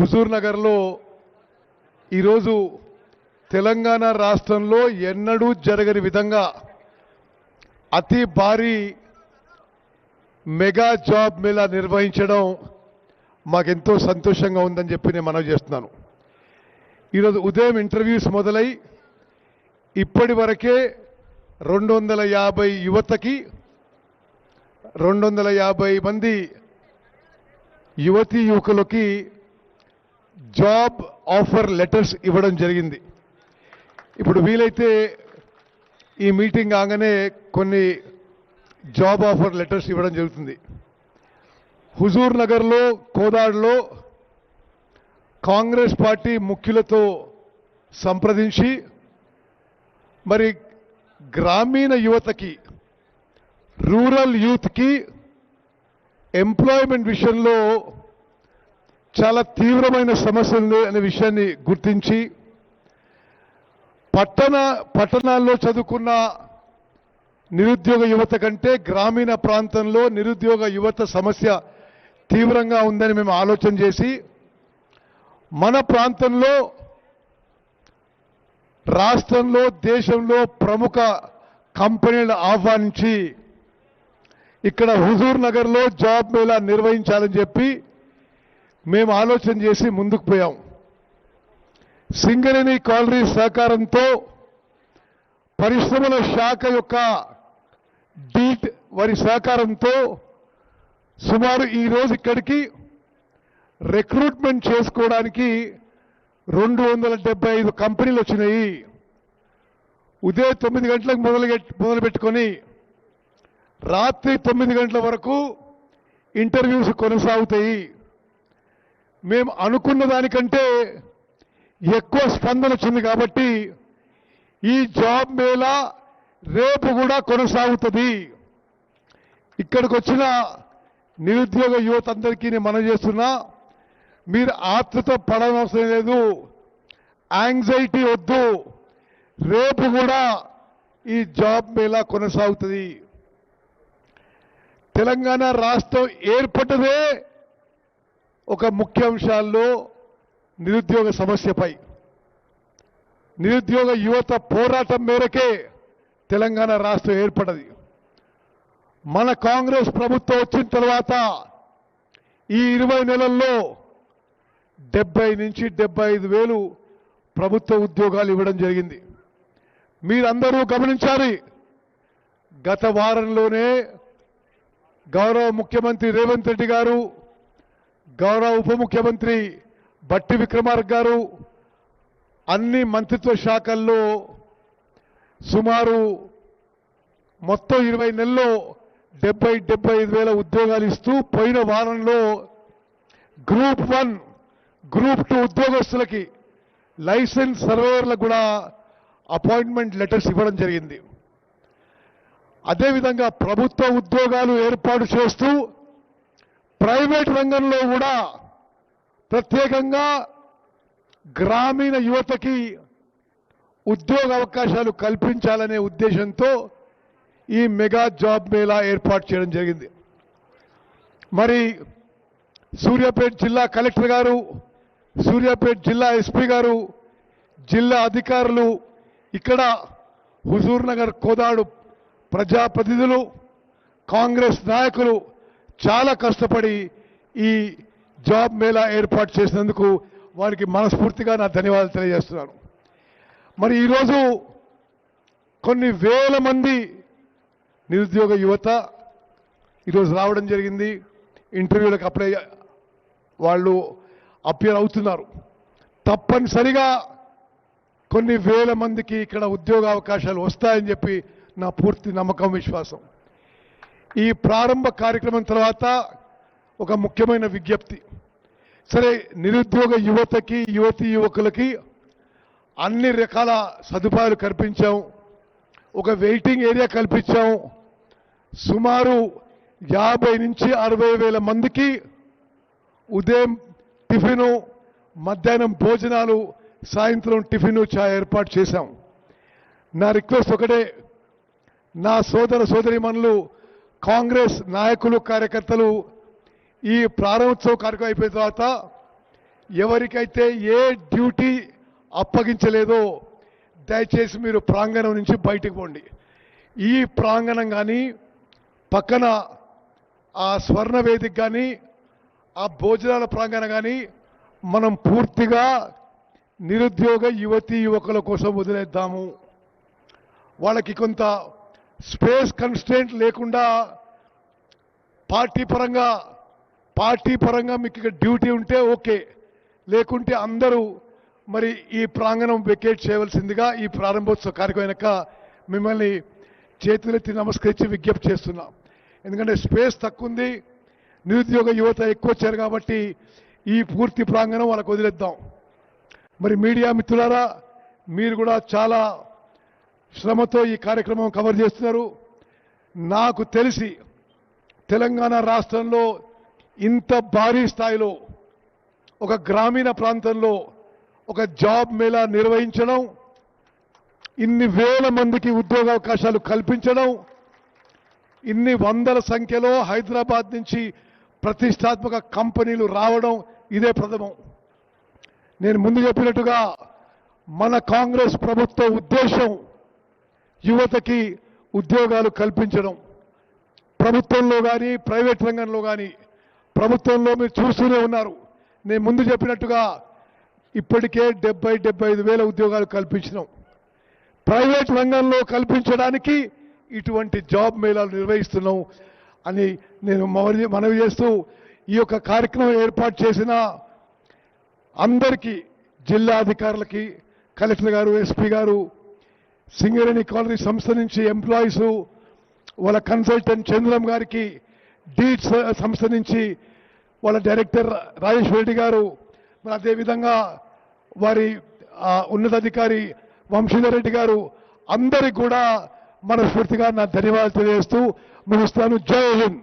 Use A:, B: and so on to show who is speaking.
A: హుజూర్ నగర్లో ఈరోజు తెలంగాణ రాష్ట్రంలో ఎన్నడూ జరగని విధంగా అతి భారీ మెగా జాబ్ మేళా నిర్వహించడం మాకెంతో సంతోషంగా ఉందని చెప్పి నేను మనవి చేస్తున్నాను. ఈరోజు ఉదయం ఇంటర్వ్యూస్ మొదలై ఇప్పటి వరకే రెండు వందల యాభై యువతకి రెండు వందల యాభై మంది యువతీ యువకులకి జాబ్ ఆఫర్ లెటర్స్ ఇవ్వడం జరిగింది. ఇప్పుడు వీలైతే ఈ మీటింగ్ కాగానే కొన్ని జాబ్ ఆఫర్ లెటర్స్ ఇవ్వడం జరుగుతుంది. హుజూర్ నగర్లో కోదాడులో కాంగ్రెస్ పార్టీ ముఖ్యులతో సంప్రదించి మరి గ్రామీణ యువతకి రూరల్ యూత్కి ఎంప్లాయ్మెంట్ విషయంలో చాలా తీవ్రమైన సమస్యలు అనే విషయాన్ని గుర్తించి పట్టణ పట్టణాల్లో చదువుకున్న నిరుద్యోగ యువత కంటే గ్రామీణ ప్రాంతంలో నిరుద్యోగ యువత సమస్య తీవ్రంగా ఉందని మేము ఆలోచన చేసి మన ప్రాంతంలో రాష్ట్రంలో దేశంలో ప్రముఖ కంపెనీలు ఆహ్వానించి ఇక్కడ హుజూర్ నగర్లో జాబ్ మేళా నిర్వహించాలని చెప్పి మేము ఆలోచన చేసి ముందుకు పోయాం. సింగరేణి కాలనీ సహకారంతో పరిశ్రమల శాఖ యొక్క డీట్ వారి సహకారంతో సుమారు ఈరోజు ఇక్కడికి రిక్రూట్మెంట్ చేసుకోవడానికి రెండు వందల డెబ్బై ఐదు కంపెనీలు వచ్చినాయి. ఉదయం తొమ్మిది గంటలకు మొదలు మొదలుపెట్టుకొని రాత్రి తొమ్మిది గంటల వరకు ఇంటర్వ్యూస్ కొనసాగుతాయి. మేము అనుకున్న దానికంటే ఎక్కువ స్పందన వచ్చింది కాబట్టి ఈ జాబ్ మేళా రేపు కూడా కొనసాగుతుంది. ఇక్కడికి వచ్చిన నిరుద్యోగ యువత అందరికీ నేను మనం చేస్తున్నా మీరు ఆతృత పడనవసరం లేదు యాంగ్జైటీ వద్దు రేపు కూడా ఈ జాబ్ మేళా కొనసాగుతుంది. తెలంగాణ రాష్ట్రం ఏర్పడ్డదే ఒక ముఖ్య అంశాల్లో నిరుద్యోగ సమస్యపై. నిరుద్యోగ యువత పోరాటం మేరకే తెలంగాణ రాష్ట్రం ఏర్పడది. మన కాంగ్రెస్ ప్రభుత్వం వచ్చిన తర్వాత ఈ ఇరవై నెలల్లో డెబ్బై నుంచి డెబ్బై ఐదు వేలు ప్రభుత్వ ఉద్యోగాలు ఇవ్వడం జరిగింది. మీరందరూ గమనించాలి గత వారంలోనే గౌరవ ముఖ్యమంత్రి రేవంత్ రెడ్డి గారు గౌరవ ఉప ముఖ్యమంత్రి బట్టి విక్రమార్క గారు అన్ని మంత్రిత్వ శాఖల్లో సుమారు మొత్తం ఇరవై నెలల్లో డెబ్బై డెబ్బై ఐదు వేల ఉద్యోగాలు ఇస్తూ పోయిన వారంలో గ్రూప్ వన్ గ్రూప్ టూ ఉద్యోగస్తులకి లైసెన్స్ సర్వేయర్లకు కూడా అపాయింట్మెంట్ లెటర్స్ ఇవ్వడం జరిగింది. అదేవిధంగా ప్రభుత్వ ఉద్యోగాలు ఏర్పాటు చేస్తూ ప్రైవేట్ రంగంలో కూడా ప్రత్యేకంగా గ్రామీణ యువతకి ఉద్యోగ అవకాశాలు కల్పించాలనే ఉద్దేశంతో ఈ మెగా జాబ్ మేళా ఏర్పాటు చేయడం జరిగింది. మరి సూర్యాపేట జిల్లా కలెక్టర్ గారు సూర్యాపేట జిల్లా ఎస్పీ గారు జిల్లా అధికారులు ఇక్కడ హుజూర్నగర్ కోదాడు ప్రజాప్రతినిధులు కాంగ్రెస్ నాయకులు చాలా కష్టపడి ఈ జాబ్ మేళా ఏర్పాటు చేసినందుకు వారికి మనస్ఫూర్తిగా నా ధన్యవాదాలు తెలియజేస్తున్నాను. మరి ఈరోజు కొన్ని వేల మంది నిరుద్యోగ యువత ఈరోజు రావడం జరిగింది. ఇంటర్వ్యూలకు అప్లై వాళ్ళు అప్యర్ అవుతున్నారు. తప్పనిసరిగా కొన్ని వేల మందికి ఇక్కడ ఉద్యోగ అవకాశాలు వస్తాయని చెప్పి నా పూర్తి నమ్మకం విశ్వాసం. ఈ ప్రారంభ కార్యక్రమం తర్వాత ఒక ముఖ్యమైన విజ్ఞప్తి. సరే నిరుద్యోగ యువతకి యువతి యువకులకి అన్ని రకాల సదుపాయాలు కల్పించాం. ఒక వెయిటింగ్ ఏరియా కల్పించాం. సుమారు యాభై నుంచి అరవై వేల మందికి ఉదయం టిఫిను మధ్యాహ్నం భోజనాలు సాయంత్రం టిఫిను చాయ్ ఏర్పాటు చేశాం. నా రిక్వెస్ట్ ఒకటే నా సోదర సోదరిమణులు కాంగ్రెస్ నాయకులు కార్యకర్తలు ఈ ప్రారంభోత్సవ కార్యక్రమం అయిపోయిన తర్వాత ఎవరికైతే ఏ డ్యూటీ అప్పగించలేదో దయచేసి మీరు ప్రాంగణం నుంచి బయటకు పోండి. ఈ ప్రాంగణం కానీ పక్కన ఆ స్వర్ణ వేదిక కానీ ఆ భోజనాల ప్రాంగణం కానీ మనం పూర్తిగా నిరుద్యోగ యువతి యువకుల కోసం వదిలేద్దాము. వాళ్ళకి కొంత స్పేస్ కన్స్టెంట్ లేకుండా పార్టీ పరంగా పార్టీ పరంగా మీకు ఇక్కడ డ్యూటీ ఉంటే ఓకే. లేకుంటే అందరూ మరి ఈ ప్రాంగణం వెకేట్ చేయవలసిందిగా ఈ ప్రారంభోత్సవ కార్యక్రమం మిమ్మల్ని చేతులెత్తి నమస్కరించి విజ్ఞప్తి చేస్తున్నాం. ఎందుకంటే స్పేస్ తక్కువ ఉంది నిరుద్యోగ యువత ఎక్కువ వచ్చారు కాబట్టి ఈ పూర్తి ప్రాంగణం వాళ్ళకు వదిలేద్దాం. మరి మీడియా మిత్రులారా మీరు కూడా చాలా శ్రమతో ఈ కార్యక్రమం కవర్ చేస్తున్నారు. నాకు తెలిసి తెలంగాణ రాష్ట్రంలో ఇంత భారీ స్థాయిలో ఒక గ్రామీణ ప్రాంతంలో ఒక జాబ్ మేళా నిర్వహించడం ఇన్ని వేల మందికి ఉద్యోగావకాశాలు కల్పించడం ఇన్ని వందల సంఖ్యలో హైదరాబాద్ నుంచి ప్రతిష్టాత్మక కంపెనీలు రావడం ఇదే ప్రథమం. నేను ముందు చెప్పినట్టుగా మన కాంగ్రెస్ ప్రభుత్వ ఉద్దేశం యువతకి ఉద్యోగాలు కల్పించడం. ప్రభుత్వంలో కానీ ప్రైవేట్ రంగంలో కానీ ప్రభుత్వంలో మీరు చూస్తూనే ఉన్నారు. నేను ముందు చెప్పినట్టుగా ఇప్పటికే డెబ్బై డెబ్బై ఐదు వేల ఉద్యోగాలు కల్పించినాం. ప్రైవేట్ రంగంలో కల్పించడానికి ఇటువంటి జాబ్ మేళాలు నిర్వహిస్తున్నాం అని నేను మనవి మనవి చేస్తూ ఈ యొక్క కార్యక్రమం ఏర్పాటు చేసిన అందరికీ జిల్లా అధికారులకి కలెక్టర్ గారు ఎస్పీ గారు సింగరేణి కాలనీ సంస్థ నుంచి ఎంప్లాయీస్ వాళ్ళ కన్సల్టెంట్ చంద్రం గారికి డీట్ సంస్థ నుంచి వాళ్ళ డైరెక్టర్ రాజేష్ రెడ్డి గారు మరి అదేవిధంగా వారి ఉన్నతాధికారి వంశీధర్ రెడ్డి గారు అందరికి కూడా మనస్ఫూర్తిగా నా ధన్యవాదాలు తెలియజేస్తూ ముగిస్తాను. జై హింద్!